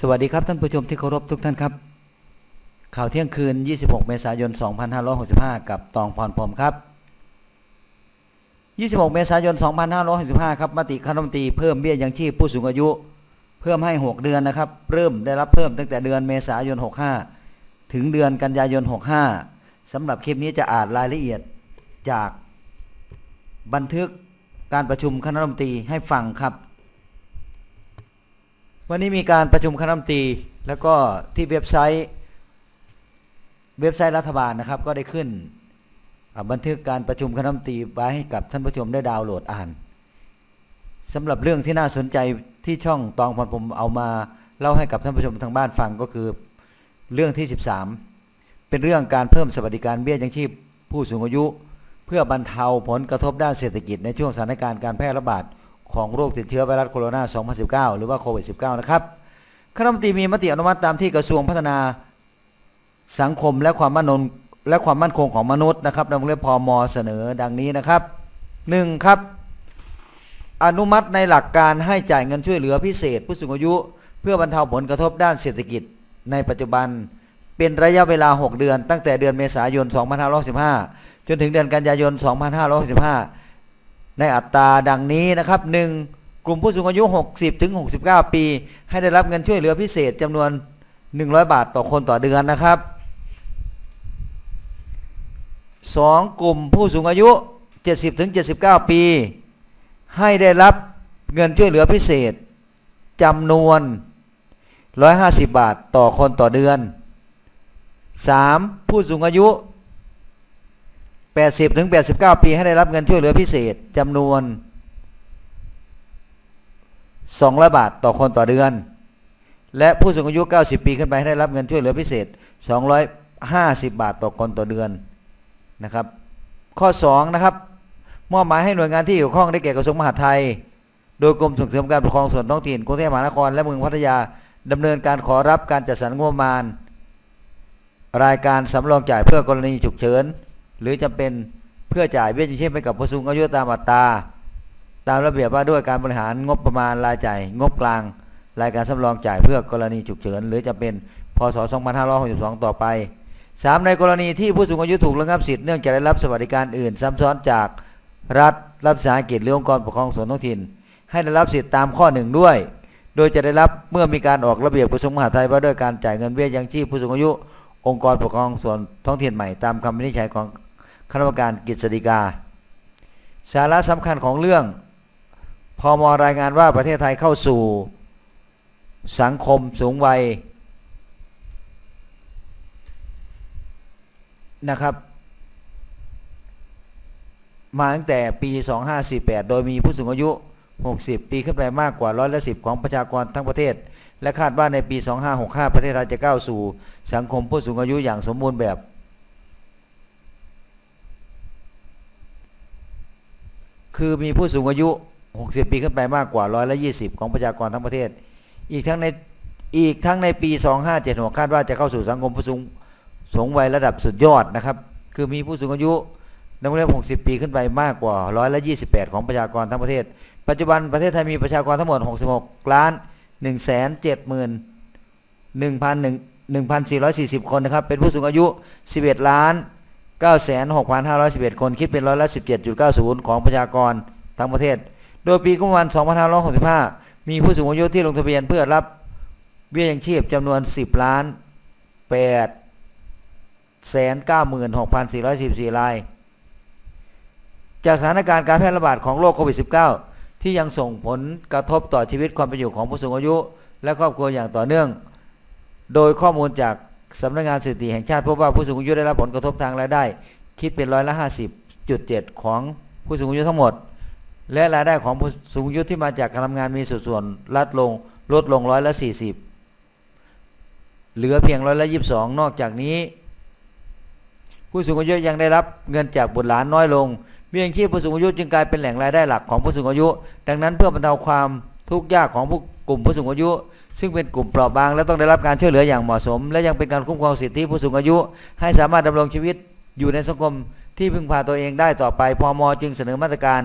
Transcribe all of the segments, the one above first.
สวัสดีครับท่านผู้ชมที่เคารพทุกท่านครับ ข่าวเที่ยงคืน 26 เมษายน 2565 กับตองพรพรมครับ 26 เมษายน 2565 ครับมติคณะรัฐมนตรีเพิ่มเบี้ยยังชีพผู้สูงอายุ เพิ่มให้ 6 เดือนนะครับเริ่มได้รับเพิ่มตั้งแต่เดือนเมษายน 65 ถึงเดือนกันยายน 65สำหรับคลิปนี้จะอ่านรายละเอียดจากบันทึกการประชุมคณะรัฐมนตรีให้ฟังครับ วันนี้มีการประชุมคณะรัฐมนตรี แล้วก็ที่เว็บไซต์ เว็บไซต์รัฐบาลนะครับ ก็ได้ขึ้นบันทึกการประชุมคณะรัฐมนตรีไว้ให้กับท่านผู้ชมได้ดาวน์โหลดอ่านสำหรับเรื่องที่น่าสนใจที่ช่องตองพรผมเอามาเล่าให้กับท่านผู้ชมทางบ้านฟังก็คือเรื่องที่ 13 เป็นเรื่องการเพิ่มสวัสดิการเบี้ยยังชีพผู้สูงอายุ เพื่อบรรเทาผลกระทบด้านเศรษฐกิจในช่วงสถานการณ์การแพร่ระบาด ของโรคติดเชื้อไวรัสโคโรนา 2019 หรือว่าโควิด -19 นะครับคณะรัฐมนตรีมีมติอนุมัติตามที่กระทรวงพัฒนาสังคมและความมั่นคงและความมั่นคงของมนุษย์นะครับในวงเล็บพอมอเสนอดังนี้นะครับหนึ่งครับ อนุมัติในหลักการให้จ่ายเงินช่วยเหลือพิเศษ ผู้สูงอายุ เพื่อบรรเทาผลกระทบด้านเศรษฐกิจ ในปัจจุบันเป็นระยะเวลา 6 เดือน ตั้งแต่เดือนเมษายน 2515 จนถึงเดือนกันยายน 2565 ในอัตราดังนี้นะครับ 1. กลุ่มผู้สูงอายุ 60ถึง69 ปี ให้ได้รับเงินช่วยเหลือพิเศษจำนวน 100 บาทต่อคนต่อเดือนนะครับ 2. กลุ่มผู้สูงอายุ 70ถึง79 ปี ให้ได้รับเงินช่วยเหลือพิเศษจำนวน 150 บาทต่อคนต่อเดือน 3. ผู้สูงอายุ 80ถึง89 ปีให้ได้รับเงินช่วยเหลือพิเศษจำนวน200บาทต่อคนต่อเดือน และผู้สูงอายุ 90 ปีขึ้นไปให้ได้รับเงินช่วยเหลือพิเศษ 250 บาทต่อคนต่อเดือนนะครับ ข้อ2นะครับมอบหมายให้หน่วยงานที่เกี่ยวข้องได้แก่กระทรวงมหาดไทย โดยกรมส่งเสริมการปกครองส่วนท้องถิ่นกรุงเทพมหานครและเมืองพัทยาดำเนินการขอรับการจัดสรรงบประมาณ รายการสำรองจ่ายเพื่อกรณีฉุกเฉิน หรือจำเป็นเพื่อจ่ายเบี้ยยังชีพให้กับผู้สูงอายุตามอัตราตามระเบียบว่าด้วยการบริหารงบประมาณรายจ่ายงบกลาง รายการสำรองจ่ายเพื่อกรณีฉุกเฉิน หรือจำเป็นพศ 2562 ต่อไป 3. ในกรณีที่ผู้สูงอายุถูกระงับสิทธิ์เนื่องจากได้รับสวัสดิการอื่น ซ้ำซ้อนจากรัฐรัฐสาหกิจหรือองค์กรปกครองส่วนท้องถิ่น ให้ได้รับสิทธิ์ตามข้อหนึ่งด้วย โดยจะได้รับเมื่อมีการออกระเบียบกระทรวงมหาดไทยว่าด้วยการจ่ายเงินเบี้ยยังชีพผู้สูงอายุ องค์กรปกครองส่วนท้องถิ่นใหม่ตามคำวินิจฉัยของ คณะกรรมการกฤษฎีกา สาระสำคัญของเรื่องพมรายงานว่าประเทศไทยเข้าสู่สังคมสูงวัยนะครับ มาตั้งแต่ปี 2548 โดยมีผู้สูงอายุ 60 ปีขึ้นไปมากกว่าร้อยละสิของประชากรทั้งประเทศ และคาดว่าในปี 2565 ประเทศไทยจะก้าวสู่สังคมผู้สูงอายุอย่างสมบูรณ์แบบ คือมีผู้สูงอายุ 60 ปีขึ้นไปมากกว่าร้อยละ20 ของประชากรทั้งประเทศ อีกทั้งในอีกทั้งในปี 2576คาดว่าจะเข้าสู่สังคมผู้สูงสูงวัยระดับสุดยอดนะครับ คือมีผู้สูงอายุในวงเล็บ60 ปีขึ้นไปมากกว่าร้อยละ28 ของประชากรทั้งประเทศ ปัจจุบันประเทศไทยมีประชากรทั้งหมด 66 ล้าน 1 7 1 1,440 คนนะครับ เป็นผู้สูงอายุ 11 ล้าน 96,511 คนคิดเป็นร้อยละ17.90 ของประชากรทั้งประเทศ โดยปีงบประมาณ2565 มีผู้สูงอายุที่ลงทะเบียนเพื่อรับเบี้ยยังชีพจำนวน 10 ล้าน8 96,444 ราย จากสถานการณ์การแพร่ระบาดของโรคโควิด -19 ที่ยังส่งผลกระทบต่อชีวิตความเป็นอยู่ของผู้สูงอายุ และครอบครัวอย่างต่อเนื่อง โดยข้อมูลจาก สำนักงานสถิติแห่งชาติพบว่าผู้สูงอายุได้รับผลกระทบทางรายได้ คิดเป็นร้อยละ50.7 ของผู้สูงอายุทั้งหมด และรายได้ของผู้สูงอายุที่มาจากการทำงานมีสัดส่วนลดลงลดลงร้อยละ 40 เหลือเพียงร้อยละ22 นอกจากนี้ ผู้สูงอายุยังได้รับเงินจากบุตรหลานน้อยลงเบี้ยยังชีพผู้สูงอายุจึงกลายเป็นแหล่งรายได้หลักของผู้สูงอายุ ดังนั้นเพื่อบรรเทาความ ทุกข์ยากของผู้กลุ่มผู้สูงอายุ ซึ่งเป็นกลุ่มเปราะบาง และต้องได้รับการช่วยเหลืออย่างเหมาะสม และยังเป็นการคุ้มครองสิทธิผู้สูงอายุ ให้สามารถดำรงชีวิตอยู่ในสังคมที่พึ่งพาตัวเองได้ต่อไปพมจึงเสนอมาตรการ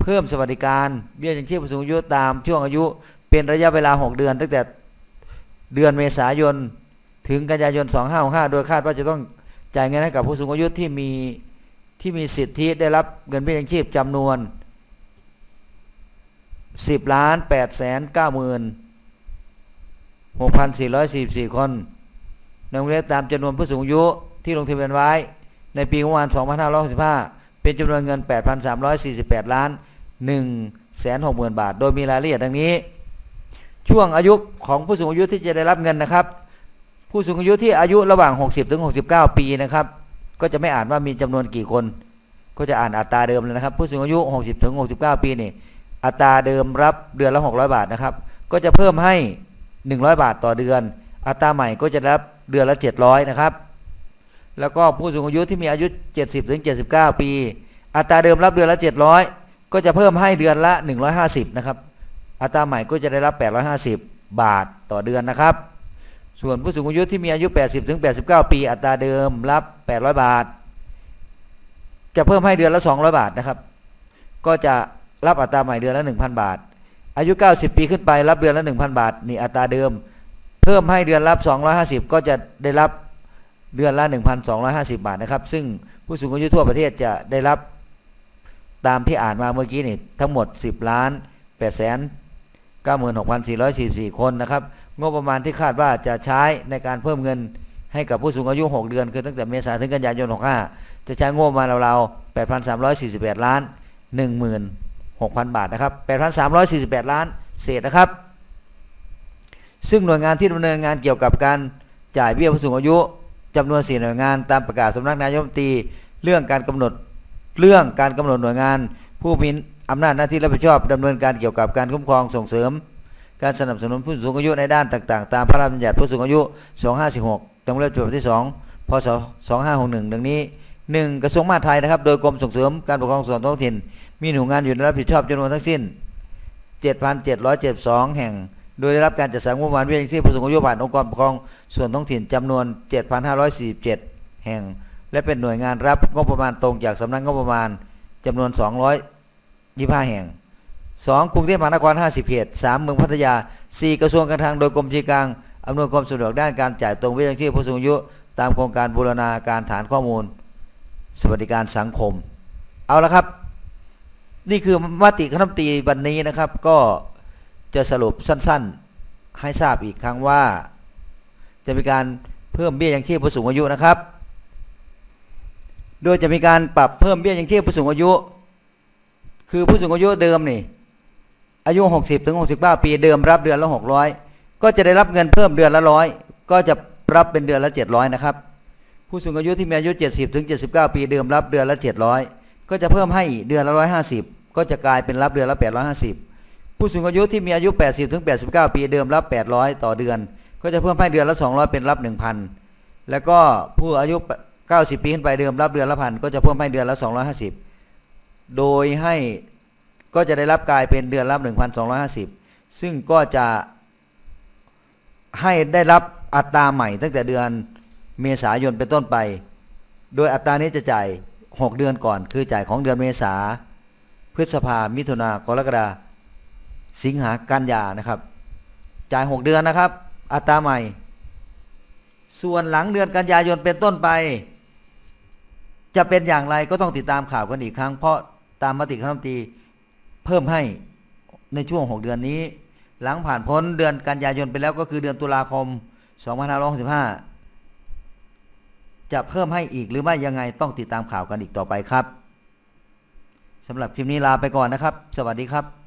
เพิ่มสวัสดิการเบี้ยยังชีพผู้สูงอายุตามช่วงอายุ เป็นระยะเวลา 6 เดือน ตั้งแต่เดือนเมษายนถึงกันยายน 2565 โดยคาดว่าจะต้องจ่ายเงินให้กับผู้สูงอายุที่มีที่มีสิทธิได้รับเงินเบี้ยยังชีพจำนวน 10ล้าน8แสน9หมื่น6,444คนในวงเล็บตามจำนวนผู้สูงอายุที่ลงทะเบียนไว้ ในปีงบประมาณ2565 เป็นจำนวนเงิน 8,348 ล้าน1แสน60,000 บาท โดยมีรายละเอียดดังนี้ ช่วงอายุของผู้สูงอายุที่จะได้รับเงินนะครับ ผู้สูงอายุที่อายุระหว่าง 60 ถึง 69 ปีนะครับ ก็จะไม่อ่านว่ามีจำนวนกี่คน ก็จะอ่านอัตราเดิมเลยนะครับ ผู้สูงอายุ 60 ถึง 69 ปีนี่ อัตราเดิมรับเดือนละ 600 บาทนะครับ ก็จะเพิ่มให้ 100 บาทต่อเดือน อัตราใหม่ก็จะรับเดือนละ 700 นะครับ แล้วก็ผู้สูงอายุที่มีอายุ 70ถึง79 ปี อัตราเดิมรับเดือนละ 700 ก็จะเพิ่มให้เดือนละ 150 นะครับ อัตราใหม่ก็จะได้รับ 850 บาทต่อเดือนนะครับ ส่วนผู้สูงอายุที่มีอายุ 80ถึง89 ปี อัตราเดิมรับ 800 บาท จะเพิ่มให้เดือนละ 200 บาทนะครับ ก็จะ รับอัตราใหม่เดือนละ 1,000 บาท อายุ 90 ปีขึ้นไปรับเดือนละ 1,000 บาท นี่อัตราเดิม เพิ่มให้เดือนรับ 250 ก็จะได้รับเดือนละ 1,250 บาทนะครับ ซึ่งผู้สูงอายุทั่วประเทศจะได้รับตามที่อ่านมาเมื่อกี้นี่ทั้งหมด 10 ล้าน8แสน96,444 คนนะครับงบประมาณที่คาดว่าจะใช้ในการเพิ่มเงินให้กับผู้สูงอายุ 6 เดือน คือตั้งแต่เมษายนถึงกันยายน 65 จะใช้งบประมาณราวๆ8,348ล้าน 6,000 บาทนะครับ 8,348 ล้านเศษนะครับ ซึ่งหน่วยงานที่ดำเนินงานเกี่ยวกับการจ่ายเบี้ยผู้สูงอายุจำนวน 4 หน่วยงานตามประกาศสำนักนายกรัฐมนตรีเรื่องการกำหนดเรื่องการกำหนดหน่วยงาน ผู้มีอำนาจหน้าที่รับผิดชอบดำเนินการเกี่ยวกับการคุ้มครองส่งเสริม การสนับสนุนผู้สูงอายุในด้านต่าง ๆ ตามพระราชบัญญัติผู้สูงอายุ 2546ดังเล็บฉบับที่ 2 พศ 2561 ดังนี้ 1. กระทรวงมหาดไทยนะครับ โดยกรมส่งเสริมการปกครองส่วนท้องถิ่น มีหน่วยงานอยู่ในรับผิดชอบจำนวนทั้งสิ้น 7,772 แห่ง โดยได้รับการจัดสรรงบประมาณเบี้ยยังชีพผู้สูงอายุผ่านองค์กรปกครองส่วนท้องถิ่นจำนวน 7,547 แห่ง และเป็นหน่วยงานรับงบประมาณตรงจากสำนักงบประมาณจำนวน 225 แห่ง 2. กรุงเทพมหานคร 50 เขต 3. เมืองพัทยา 4. กระทรวงการคลังโดยกรมบัญชีกลางอำนวยความสะดวกด้านการจ่ายตรงเบี้ยยังชีพผู้สูงอายุ ตามโครงการบูรณาการฐานข้อมูล สวัสดิการสังคม เอาละครับ นี่คือมติคณะมนตรีวันนี้นะครับ ก็จะสรุปสั้นๆ ให้ทราบอีกครั้งว่า จะมีการเพิ่มเบี้ยยังชีพผู้สูงอายุนะครับ โดยจะมีการปรับเพิ่มเบี้ยยังชีพผู้สูงอายุ คือผู้สูงอายุเดิมนี่อายุ 60ถึง69 ปีเดิมรับเดือนละ 600 ก็จะได้รับเงินเพิ่มเดือนละร้อยก็จะรับเป็นเดือนละ 700 นะครับ ผู้สูงอายุที่มีอายุ 70ถึง79 ปีเดิมรับเดือนละ 700 ก็จะเพิ่มให้เดือนละ 150 ก็จะกลายเป็นรับเดือนละ 850 ผู้สูงอายุที่มีอายุ 80 ถึง 89 ปีเดิมรับ 800 ต่อเดือน ก็จะเพิ่มให้เดือนละ 200 เป็นรับ 1,000 แล้วก็ผู้อายุ 90 ปีขึ้นไปเดิมรับเดือนละพันก็จะเพิ่มให้เดือนละ 250 โดยให้ก็จะได้รับกลายเป็นเดือนละ1,250 ซึ่งก็จะให้ได้รับอัตราใหม่ตั้งแต่เดือนเมษายนเป็นต้นไป โดยอัตรานี้จะจ่าย 6 เดือนก่อน คือจ่ายของเดือนเมษา พฤษภา มิถุนากรกฎาสิงหากันยานะครับ จ่าย 6 เดือนนะครับ อัตราใหม่ ส่วนหลังเดือนกันยายนเป็นต้นไป จะเป็นอย่างไรก็ต้องติดตามข่าวกันอีกครั้ง เพราะตามมติคณะรัฐมนตรีเพิ่มให้ในช่วง 6 เดือนนี้ หลังผ่านพ้นเดือนกันยายนไปแล้วก็คือเดือนตุลาคม 2565 จะเพิ่มให้อีกหรือไม่ยังไงต้องติดตามข่าวกันอีกต่อไปครับ สำหรับคลิปนี้ลาไปก่อนนะครับ สวัสดีครับ